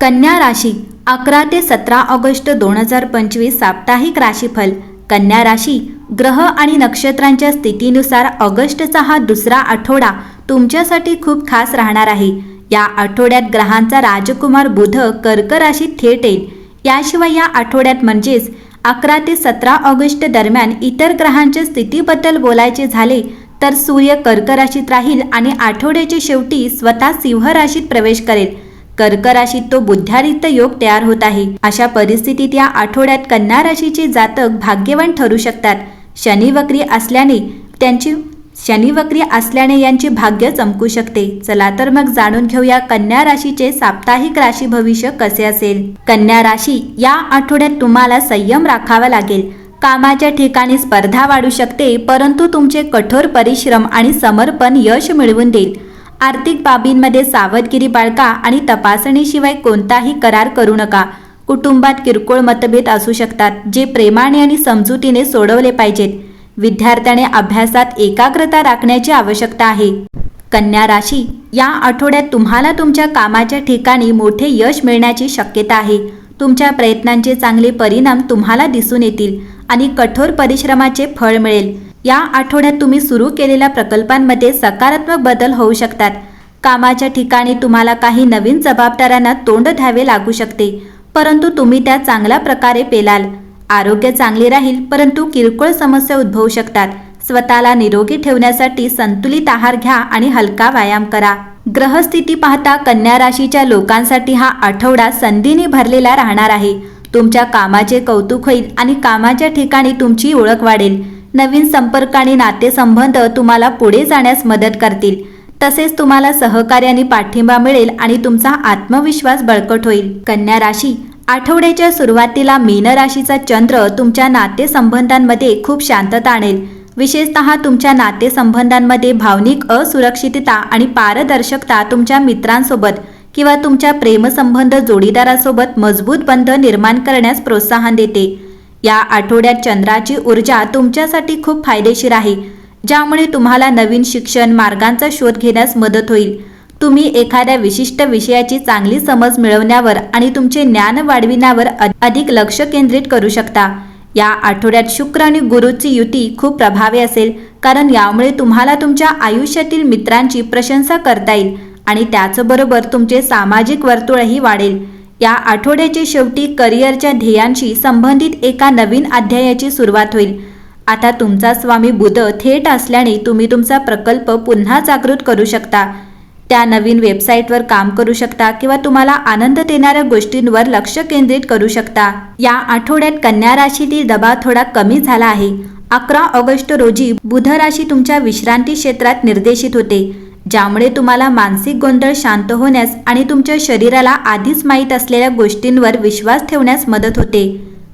कन्या राशी अकरा ते सतरा ऑगस्ट दोन हजार पंचवीस साप्ताहिक राशीफल. कन्या राशी ग्रह आणि नक्षत्रांच्या स्थितीनुसार ऑगस्टचा हा दुसरा आठवडा तुमच्यासाठी खूप खास राहणार आहे. या आठवड्यात ग्रहांचा राजकुमार बुध कर्क राशीत थेट येईल. याशिवाय या आठवड्यात म्हणजेच अकरा ते सतरा ऑगस्ट दरम्यान इतर ग्रहांच्या स्थितीबद्दल बोलायचे झाले तर सूर्य कर्क राशीत राहील आणि आठवड्याच्या शेवटी स्वतः सिंह राशीत प्रवेश करेल. कर्कराशीत तो बुद्ध्यारिक्त योग तयार होत आहे. अशा परिस्थितीत या आठवड्यात कन्या राशीचे जातक भाग्यवान ठरू शकतात. शनी वक्री असल्याने त्यांची शनी वक्री असल्याने यांचे भाग्य चमकू शकते. चला तर मग जाणून घेऊया कन्या राशीचे साप्ताहिक राशी भविष्य कसे असेल. कन्या राशी या आठवड्यात तुम्हाला संयम राखावा लागेल. कामाच्या ठिकाणी स्पर्धा वाढू शकते परंतु तुमचे कठोर परिश्रम आणि समर्पण यश मिळवून देईल. आर्थिक बाबींमध्ये सावधगिरी बाळगा आणि तपासणीशिवाय कोणताही करार करू नका. कुटुंबात किरकोळ मतभेद असू शकतात जे प्रेमाने आणि समजुतीने सोडवले पाहिजेत. विद्यार्थ्याने अभ्यासात एकाग्रता राखण्याची आवश्यकता आहे. कन्या राशी या आठवड्यात तुम्हाला तुमच्या कामाच्या ठिकाणी मोठे यश मिळण्याची शक्यता आहे. तुमच्या प्रयत्नांचे चांगले परिणाम तुम्हाला दिसून येतील आणि कठोर परिश्रमाचे फळ मिळेल. या आठवड्यात तुम्ही सुरू केलेल्या प्रकल्पांमध्ये सकारात्मक बदल होऊ शकतात. कामाच्या ठिकाणी तुम्हाला काही नवीन जबाबदाऱ्यांना तोंड द्यावे लागू शकते परंतु तुम्ही त्या चांगल्या प्रकारे पेलाल. आरोग्य चांगले राहील परंतु किरकोळ समस्या उद्भवू शकतात. स्वतःला निरोगी ठेवण्यासाठी संतुलित आहार घ्या आणि हलका व्यायाम करा. ग्रहस्थिती पाहता कन्या राशीच्या लोकांसाठी हा आठवडा संधीने भरलेला राहणार आहे. तुमच्या कामाचे कौतुक होईल आणि कामाच्या ठिकाणी तुमची ओळख वाढेल. नवीन संपर्क आणि नातेसंबंध तुम्हाला पुढे जाण्यास मदत करतील. तसेच तुम्हाला सहकार्याने पाठिंबा मिळेल आणि तुमचा आत्मविश्वास बळकट होईल. कन्या राशी आठवड्याच्या सुरुवातीला मीन राशीचा चंद्र तुमच्या नातेसंबंधांमध्ये खूप शांतता आणेल. विशेषतः तुमच्या नातेसंबंधांमध्ये भावनिक असुरक्षितता आणि पारदर्शकता तुमच्या मित्रांसोबत किंवा तुमच्या प्रेमसंबंध जोडीदारासोबत मजबूत बंध निर्माण करण्यास प्रोत्साहन देते. या आठवड्यात चंद्राची ऊर्जा तुमच्यासाठी खूप फायदेशीर आहे ज्यामुळे तुम्हाला नवीन शिक्षण मार्गांचा शोध घेण्यास मदत होईल. तुम्ही एखाद्या विशिष्ट विषयाची चांगली समज मिळवण्यावर आणि तुमचे ज्ञान वाढविण्यावर अधिक लक्ष केंद्रित करू शकता. या आठवड्यात शुक्र आणि गुरुची युती खूप प्रभावी असेल कारण यामुळे तुम्हाला तुमच्या आयुष्यातील मित्रांची प्रशंसा करता येईल आणि त्याचबरोबर तुमचे सामाजिक वर्तुळही वाढेल. या आठवड्याच्या शेवटी करिअरच्या ध्येयांशी संबंधित एका नवीन अध्यायाची सुरुवात होईल. आता तुमचा स्वामी बुध थेट असल्याने तुम्ही तुमचा प्रकल्प पुन्हा जागृत करू शकता. त्या नवीन वेबसाईटवर काम करू शकता किंवा तुम्हाला आनंद देणाऱ्या गोष्टींवर लक्ष केंद्रित करू शकता. या आठवड्यात कन्या राशीतील दबाव थोडा कमी झाला आहे. अकरा ऑगस्ट रोजी बुध राशी तुमच्या विश्रांती क्षेत्रात निर्देशित होते. ज्यामुळे तुम्हाला मानसिक गोंधळ शांत होण्यास आणि तुमच्या शरीराला आधीच माहीत असलेल्या गोष्टींवर विश्वास ठेवण्यास मदत होते.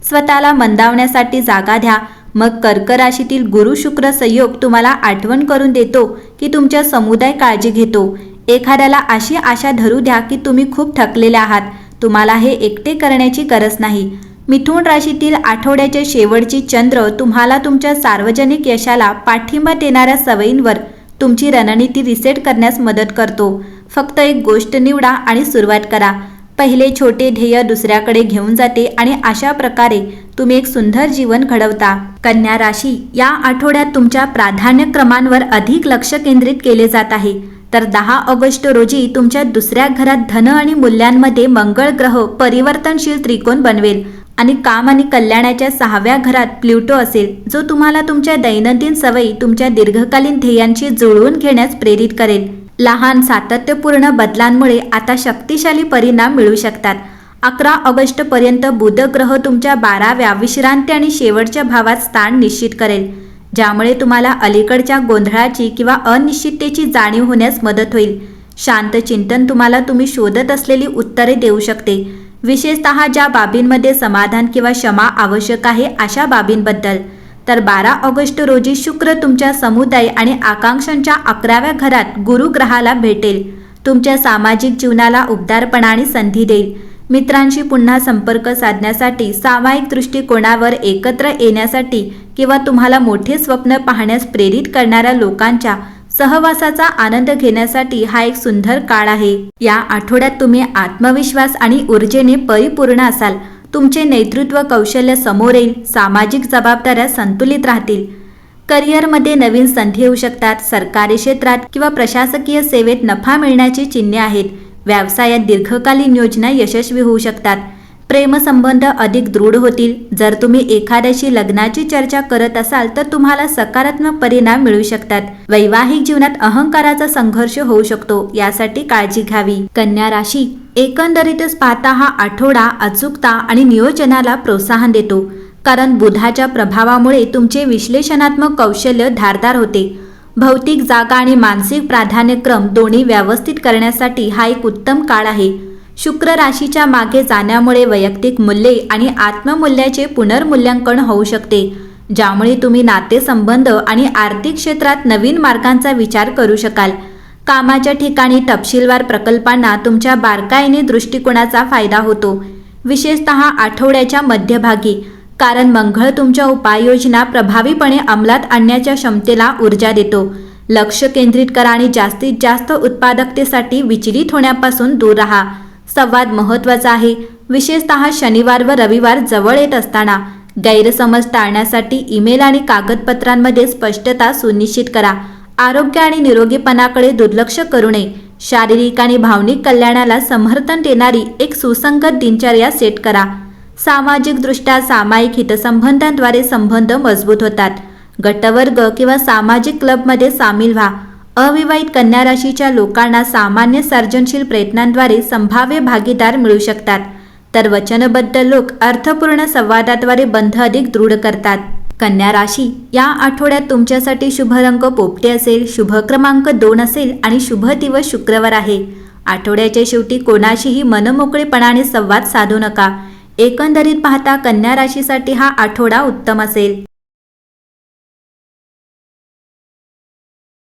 स्वतःला मंदावण्यासाठी जागा द्या. मग कर्क राशीतील गुरु शुक्र संयोग तुम्हाला आठवण करून देतो की तुमच्या समुदाय काळजी घेतो. एखाद्याला अशी आशा धरू द्या की तुम्ही खूप थकलेले आहात. तुम्हाला हे एकटे करण्याची गरज नाही. मिथुन राशीतील आठवड्याच्या शेवटची चंद्र तुम्हाला तुमच्या सार्वजनिक यशाला पाठिंबा देणाऱ्या सवयींवर तुमची रणनीती रिसेट करण्यास मदत करतो. फक्त एक गोष्ट निवडा आणि सुरुवात करा. पहिले छोटे ध्येय दुसऱ्याकडे घेऊन जाते आणि अशा प्रकारे तुम्ही एक सुंदर जीवन घडवता. कन्या राशी या आठवड्यात तुमच्या प्राधान्यक्रमांवर अधिक लक्ष केंद्रित केले जात आहे. तर दहा ऑगस्ट रोजी तुमच्या दुसऱ्या घरात धन आणि मूल्यांमध्ये मंगळ ग्रह परिवर्तनशील त्रिकोण बनवेल. आणि काम आणि कल्याणाच्या सहाव्या घरात प्ल्युटो असेल जो तुम्हाला तुमच्या दैनंदिन सवयी तुमच्या दीर्घकालीन ध्येयांशी जुळवून घेण्यास प्रेरित करेल. लहान सातत्यपूर्ण बदलांमुळे आता शक्तिशाली परिणाम मिळू शकतात. अकरा ऑगस्ट पर्यंत बुध ग्रह तुमच्या बाराव्या विश्रांती आणि शेवटच्या भावात स्थान निश्चित करेल ज्यामुळे तुम्हाला अलीकडच्या गोंधळाची किंवा अनिश्चिततेची जाणीव होण्यास मदत होईल. शांत चिंतन तुम्हाला तुम्ही शोधत असलेली उत्तरे देऊ शकते. विशेषतः ज्या बाबींमध्ये समाधान किंवा क्षमा आवश्यक आहे अशा बाबींबद्दल. तर बारा ऑगस्ट रोजी शुक्र तुमच्या समुदाय आणि आकांक्षांच्या अकराव्या घरात गुरुग्रहाला भेटेल. तुमच्या सामाजिक जीवनाला उबदारपणा आणि संधी देईल. मित्रांशी पुन्हा संपर्क साधण्यासाठी सामायिक दृष्टिकोनावर एकत्र येण्यासाठी किंवा तुम्हाला मोठे स्वप्न पाहण्यास प्रेरित करणाऱ्या लोकांच्या सहवासाचा आनंद घेण्यासाठी हा एक सुंदर काळ आहे. या आठवड्यात तुम्ही आत्मविश्वास आणि ऊर्जेने परिपूर्ण असाल. तुमचे नेतृत्व कौशल्य समोर येईल सामाजिक जबाबदाऱ्या संतुलित राहतील. करिअरमध्ये नवीन संधी येऊ शकतात सरकारी क्षेत्रात किंवा प्रशासकीय सेवेत नफा मिळण्याची चिन्हे आहेत. व्यवसायात दीर्घकालीन योजना यशस्वी होऊ शकतात. प्रेमसंबंध अधिक दृढ होतील. जर तुम्ही एखाद्याशी लग्नाची चर्चा करत असाल तर तुम्हाला सकारात्मक परिणाम मिळू शकतात. वैवाहिक जीवनात अहंकाराचा संघर्ष होऊ शकतो. यासाठी काळजी घ्यावी. कन्या राशी एकंदरीतच पाहता हा आठवडा अचूकता आणि नियोजनाला प्रोत्साहन देतो. कारण बुधाच्या प्रभावामुळे तुमचे विश्लेषणात्मक कौशल्य धारदार होते. भौतिक जागा आणि मानसिक प्राधान्यक्रम दोन्ही व्यवस्थित करण्यासाठी हा एक उत्तम काळ आहे. शुक्र राशीच्या मागे जाण्यामुळे वैयक्तिक मूल्ये आणि आत्ममूल्याचे पुनर्मूल्यांकन होऊ शकते ज्यामुळे तुम्ही नातेसंबंध आणि आर्थिक क्षेत्रात नवीन मार्गांचा विचार करू शकाल. कामाच्या ठिकाणी तपशीलवार प्रकल्पांना तुमच्या बारकाईने दृष्टिकोनाचा फायदा होतो विशेषतः आठवड्याच्या मध्यभागी कारण मंगळ तुमच्या उपाययोजना प्रभावीपणे अंमलात आणण्याच्या क्षमतेला ऊर्जा देतो. लक्ष केंद्रित करा आणि जास्तीत जास्त उत्पादकतेसाठी विचलित होण्यापासून दूर राहा. संवाद महत्त्वाचा आहे. विशेषतः शनिवार व रविवार जवळ येत असताना. गैरसमज टाळण्यासाठी ईमेल आणि कागदपत्रांमध्ये स्पष्टता सुनिश्चित करा. आरोग्य आणि निरोगीपणाकडे दुर्लक्ष करू नये. शारीरिक आणि भावनिक कल्याणाला समर्थन देणारी एक सुसंगत दिनचर्या सेट करा. सामाजिकदृष्ट्या सामायिक हितसंबंधांद्वारे संबंध मजबूत होतात. गटवर्ग किंवा सामाजिक क्लबमध्ये सामील व्हा. अविवाहित कन्या राशीच्या लोकांना सामान्य सर्जनशील प्रयत्नांद्वारे संभाव्य भागीदार मिळू शकतात. तर वचनबद्ध लोक अर्थपूर्ण संवादाद्वारे बंध अधिक दृढ करतात. कन्या राशी या आठवड्यात तुमच्यासाठी शुभ रंग पोपटे असेल शुभ क्रमांक दोन असेल आणि शुभ दिवस शुक्रवार आहे. आठवड्याच्या शेवटी कोणाशीही मनमोकळेपणाने संवाद साधू नका. एकंदरीत पाहता कन्या राशीसाठी हा आठवडा उत्तम असेल.